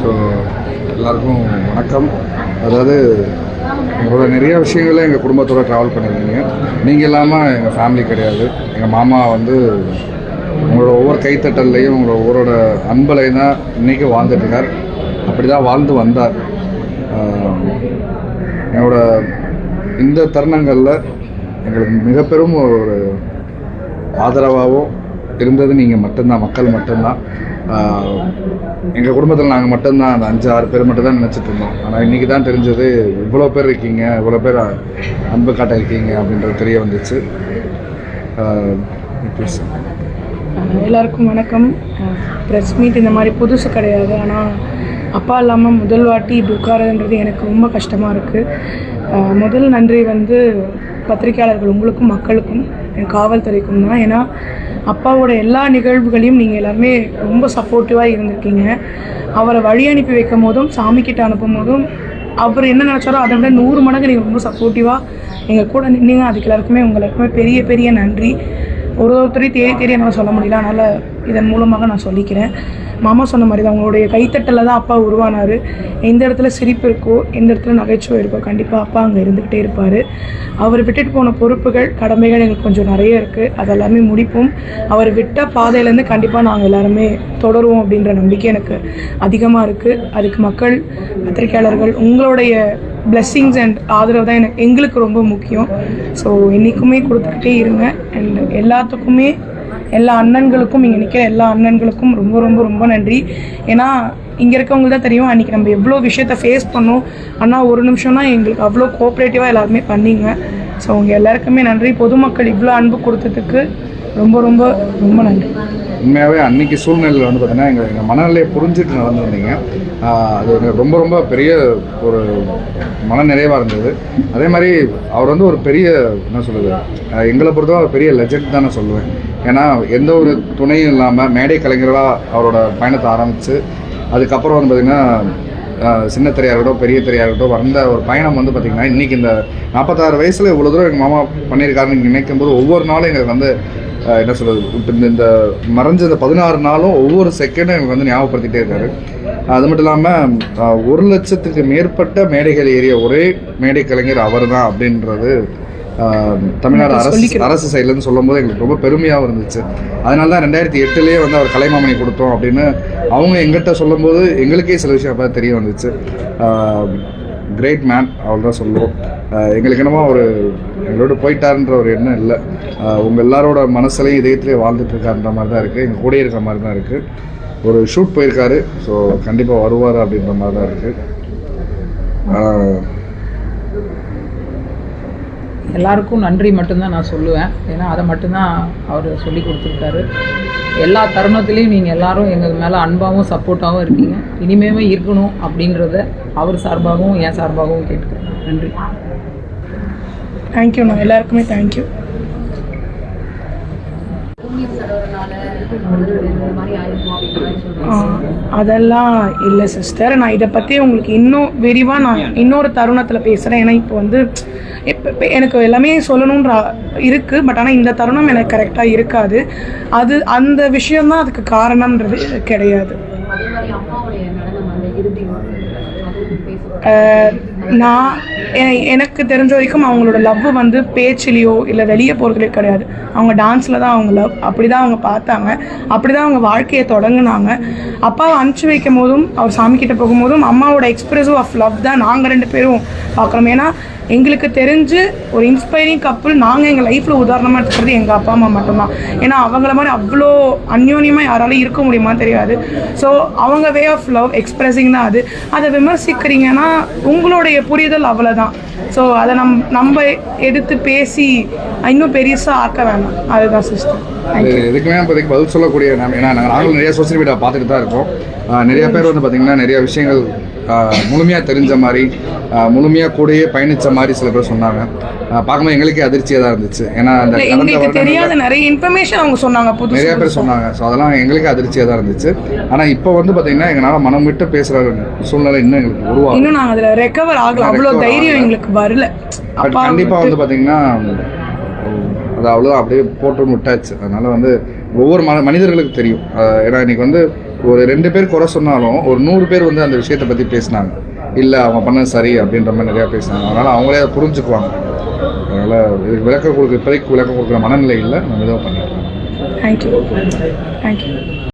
So எல்லாருக்கும் வணக்கம். அதாவது உங்களோட நிறைய விஷயங்களை எங்கள் குடும்பத்தோட ட்ராவல் பண்ணியிருந்தீங்க நீங்கள் இல்லாமல் எங்கள் ஃபேமிலி கிடையாது. எங்கள் மாமா வந்து உங்களோட ஒவ்வொரு கைத்தட்டல்லையும் உங்களோட ஒவ்வொரோட அன்பலையும் தான் இன்றைக்கி வாழ்ந்துட்டுருக்கார் அப்படி தான் வாழ்ந்து வந்தார். என்னோட இந்த தருணங்களில் எங்களுக்கு மிக பெரும் ஒரு ஆதரவாகவும் இருந்தது. நீங்கள் மட்டும்தான் மக்கள் மட்டும்தான். எங்கள் குடும்பத்தில் நாங்கள் மட்டும்தான் அந்த அஞ்சு ஆறு பேர் மட்டும் தான் நினச்சிட்டு இருந்தோம். ஆனால் இன்றைக்கி தான் தெரிஞ்சது இவ்வளோ பேர் இருக்கீங்க இவ்வளோ பேர் அன்பு காட்ட இருக்கீங்க அப்படின்றது தெரிய வந்துச்சு. எல்லாருக்கும் வணக்கம். ப்ரெஸ் மீட் இந்த மாதிரி புதுசு கிடையாது. ஆனால் அப்பா இல்லாமல் முதல் வாட்டி இப்படி உட்காரதுன்றது எனக்கு ரொம்ப கஷ்டமாக இருக்குது முதல் நன்றி வந்து பத்திரிக்கையாளர்கள் உங்களுக்கும் மக்களுக்கும் என் காவல்துறைக்கும் தான். ஏன்னா அப்பாவோட எல்லா நிகழ்வுகளையும் நீங்கள் எல்லாருமே ரொம்ப சப்போர்ட்டிவாக இருந்திருக்கீங்க. அவரை வழி அனுப்பி வைக்கும் போதும் சாமிக்கிட்ட அனுப்பும் போதும் அவர் என்ன நினச்சாரோ அதை விட நூறு மடங்கு நீங்கள் ரொம்ப சப்போர்ட்டிவாக எங்கள் கூட நின்றீங்க அதுக்கு எல்லாருக்குமே உங்களுக்குமே பெரிய பெரிய நன்றி. ஒரு ஒருத்தரையும் தேடி தேடி என்னால் சொல்ல முடியல. அதனால் இதன் மூலமாக நான் சொல்லிக்கிறேன். மாமா சொன்ன மாதிரி தான் அவங்களுடைய கைத்தட்டலில் தான் அப்பா உருவானார். எந்த இடத்துல சிரிப்பு இருக்கோ எந்த இடத்துல நகைச்சுவை இருக்கோ கண்டிப்பாக அப்பா அங்கே இருந்துக்கிட்டே இருப்பார். அவர் விட்டுட்டு போன பொறுப்புகள் கடமைகள் எங்களுக்கு கொஞ்சம் நிறைய இருக்குது அதெல்லாமே முடிப்போம். அவர் விட்ட பாதையிலேருந்து கண்டிப்பாக நாங்கள் எல்லாருமே தொடருவோம் அப்படின்ற நம்பிக்கை எனக்கு அதிகமாக இருக்குது அதுக்கு மக்கள் பத்திரிக்கையாளர்கள் உங்களுடைய பிளெஸ்ஸிங்ஸ் அண்ட் ஆதரவு தான் எனக்கு எங்களுக்கு ரொம்ப முக்கியம். ஸோ என்றைக்குமே கொடுத்துக்கிட்டே இருங்க. அண்ட் எல்லாத்துக்குமே எல்லா அண்ணன்களுக்கும் இங்கே நிற்கிற எல்லா அண்ணன்களுக்கும் ரொம்ப ரொம்ப ரொம்ப நன்றி. ஏன்னா இங்கே இருக்கவங்களுக்கு தான் தெரியும் அன்றைக்கி நம்ம எவ்வளோ விஷயத்த ஃபேஸ் பண்ணோம். ஆனால் ஒரு நிமிஷம்னா எங்களுக்கு அவ்வளோ கோஆப்ரேட்டிவாக எல்லாருமே பண்ணிங்க. ஸோ அவங்க எல்லாருக்குமே நன்றி. பொதுமக்கள் இவ்வளோ அன்பு கொடுத்ததுக்கு ரொம்ப ரொம்ப ரொம்ப நன்றி. உண்மையாகவே அன்னைக்கு சூழ்நிலையில் வந்து பார்த்தீங்கன்னா எங்கள் எங்கள் மனநிலையை புரிஞ்சுட்டு நடந்து வந்தீங்க அது எனக்கு ரொம்ப ரொம்ப பெரிய ஒரு மன நிறைவாக இருந்தது. அதே மாதிரி அவர் வந்து ஒரு பெரிய என்ன சொல்கிறது எங்களை பொறுத்தவரை ஒரு பெரிய லெஜெண்ட் தான் நான் சொல்லுவேன். ஏன்னா எந்த ஒரு துணையும் இல்லாமல் மேடை கலைஞர்களாக அவரோட பயணத்தை ஆரம்பித்து அதுக்கப்புறம் வந்து பார்த்திங்கன்னா சின்ன திரையாக இருக்கட்டும் பெரிய திரையாக இருக்கட்டும் வந்த ஒரு பயணம் வந்து பார்த்திங்கன்னா இன்றைக்கி இந்த நாற்பத்தாறு வயசில் இவ்வளோ தூரம் எங்கள் மாமா பண்ணியிருக்காருன்னு நினைக்கும் போது ஒவ்வொரு நாளும் எங்களுக்கு வந்து என்ன சொல்கிறது இப்போ இந்த மறைஞ்ச இந்த பதினாறு நாளும் ஒவ்வொரு செகண்டும் எங்களுக்கு வந்து ஞாபகப்படுத்திட்டே இருக்காரு. அது மட்டும் இல்லாமல் ஒரு லட்சத்துக்கு மேற்பட்ட மேடைகள் ஏறிய ஒரே மேடை கலைஞர் அவர் தான் அப்படின்றது தமிழ்நாடு அரசு அரசு சைட்லேருந்து சொல்லும்போது எங்களுக்கு ரொம்ப பெருமையாகவும் இருந்துச்சு. அதனால தான் ரெண்டாயிரத்தி எட்டுலேயே வந்து அவர் கலைமாமணி கொடுத்தோம் அப்படின்னு அவங்க எங்கிட்ட சொல்லும்போது எங்களுக்கே சில விஷயம் அப்போ தெரிய வந்துச்சு. கிரேட் மேன் அவள் தான் சொல்லுவோம் எங்களுக்கு என்னமோ ஒரு எங்களோட போயிட்டாருன்ற ஒரு எண்ணம் இல்லை. உங்கள் எல்லாரோட மனசுலையும் இதயத்திலேயே வாழ்ந்துட்டு இருக்காருன்ற மாதிரி தான் இருக்குது எங்கள் கூடயே இருக்கிற மாதிரி தான் இருக்குது ஒரு ஷூட் போயிருக்காரு. ஸோ கண்டிப்பாக வருவார் அப்படின்ற மாதிரி தான் இருக்குது எல்லாருக்கும் நன்றி மட்டும்தான் நான் சொல்லுவேன். ஏன்னா அதை மட்டும்தான் அவர் சொல்லி கொடுத்துருக்காரு. எல்லா தருணத்துலேயும் நீங்கள் எல்லாரும் எங்கள் மேலே அன்பாகவும் சப்போர்ட்டாகவும் இருக்கீங்க. இனிமேவே இருக்கணும் அப்படின்றத அவர் சார்பாகவும் என் சார்பாகவும் கேட்டுக்கிறேன். நன்றி. தேங்க்யூண்ணா எல்லாருக்குமே தேங்க்யூ அதெல்லாம் இல்லை சிஸ்டர் நான் இதை பற்றி உங்களுக்கு இன்னும் விரிவாக நான் இன்னொரு தருணத்தில் பேசுகிறேன் ஏன்னா இப்போ வந்து இப்போ எனக்கு எல்லாமே சொல்லணுன்ற இருக்குது பட் ஆனால் இந்த தருணம் எனக்கு கரெக்டாக இருக்காது. அது அந்த விஷயம்தான் அதுக்கு காரணம்ன்றது கிடையாது. நான் எனக்கு தெரிஞ்ச வரைக்கும் அவங்களோட லவ் வந்து பேச்சிலையோ இல்லை வெளியே போகிறதுலையோ கிடையாது. அவங்க டான்ஸில் தான் அவங்க லவ் அப்படி தான் அவங்க பார்த்தாங்க. அப்படி தான் அவங்க வாழ்க்கையை தொடங்கினாங்க. அப்பாவை அனுப்பிச்சி வைக்கும் போதும் அவர் சாமிக்கிட்ட போகும்போதும் அம்மாவோட எக்ஸ்பிரசிவ் ஆஃப் லவ் தான் நாங்கள் ரெண்டு பேரும் பார்க்குறோம். ஏன்னா எங்களுக்கு தெரிஞ்சு ஒரு இன்ஸ்பைரிங் கப்புள் நாங்கள் எங்கள் லைஃப்பில் உதாரணமாக இருக்கிறது எங்கள் அப்பா அம்மா மட்டும்தான். ஏன்னா அவங்கள மாதிரி அவ்வளோ அந்யோன்யமாக யாராலும் இருக்க முடியுமா தெரியாது. ஸோ அவங்க வே ஆஃப் லவ் எக்ஸ்பிரஸிங் தான் அது அதை விமர்சிக்கிறீங்கன்னா உங்களுடைய புரிதல் அவ்வளோதான் ஸோ அதை நம் நம்ம எடுத்து பேசி இன்னும் பெருசாக ஆக்க வேணாம். அதுதான் சிஸ்டர் அது எதுக்குமே இப்போதைக்கு பதில் சொல்லக்கூடிய ஏன்னா நாங்கள் நாங்களும் நிறைய சோசியல் மீடியா பார்த்துட்டு தான் இருக்கோம். நிறைய பேர் வந்து பார்த்திங்கன்னா நிறைய விஷயங்கள் முழுமையாக தெரிஞ்ச மாதிரி முழுமையாக கூடயே பயணித்த மாதிரி சில பேர் சொன்னாங்க. பார்க்கும்போது எங்களுக்கே அதிர்ச்சியாக தான் இருந்துச்சு. ஏன்னா அந்த எங்களுக்கு தெரியாத நிறைய இன்ஃபர்மேஷன் அவங்க சொன்னாங்க புதுசு நிறைய பேர் சொன்னாங்க. ஸோ அதெல்லாம் எங்களுக்கே அதிர்ச்சியாக தான் இருந்துச்சு. ஆனால் இப்போ வந்து பார்த்தீங்கன்னா எங்களால் மனம் விட்டு பேசுகிற சூழ்நிலை இன்னும் எங்களுக்கு உருவாகும் இன்னும் நாங்கள் அதில் ரெக்கவர் ஆகல. அவ்வளோ தைரியம். எங்களுக்கு வரல. கண்டிப்பாக வந்து பார்த்தீங்கன்னா அது அவ்வளோதான் அப்படியே போட்டு விட்டாச்சு. அதனால வந்து ஒவ்வொரு ம மனிதர்களுக்கு தெரியும். ஏன்னா இன்னைக்கு வந்து ஒரு ரெண்டு பேர் குறை சொன்னாலும் ஒரு நூறு பேர் வந்து அந்த விஷயத்தை பற்றி பேசினாங்க. இல்லை அவங்க பண்ணது சரி அப்படின்ற மாதிரி நிறையா பேசினாங்க. அதனால் அவங்களே அதை புரிஞ்சுக்குவாங்க. அதனால் இதுக்கு விளக்கம் கொடுக்க இப்போதைக்கு விளக்கம் கொடுக்குற மனநிலை இல்லை. நம்ம இதாக பண்ணிக்கலாம் தேங்க்யூ தேங்க்யூ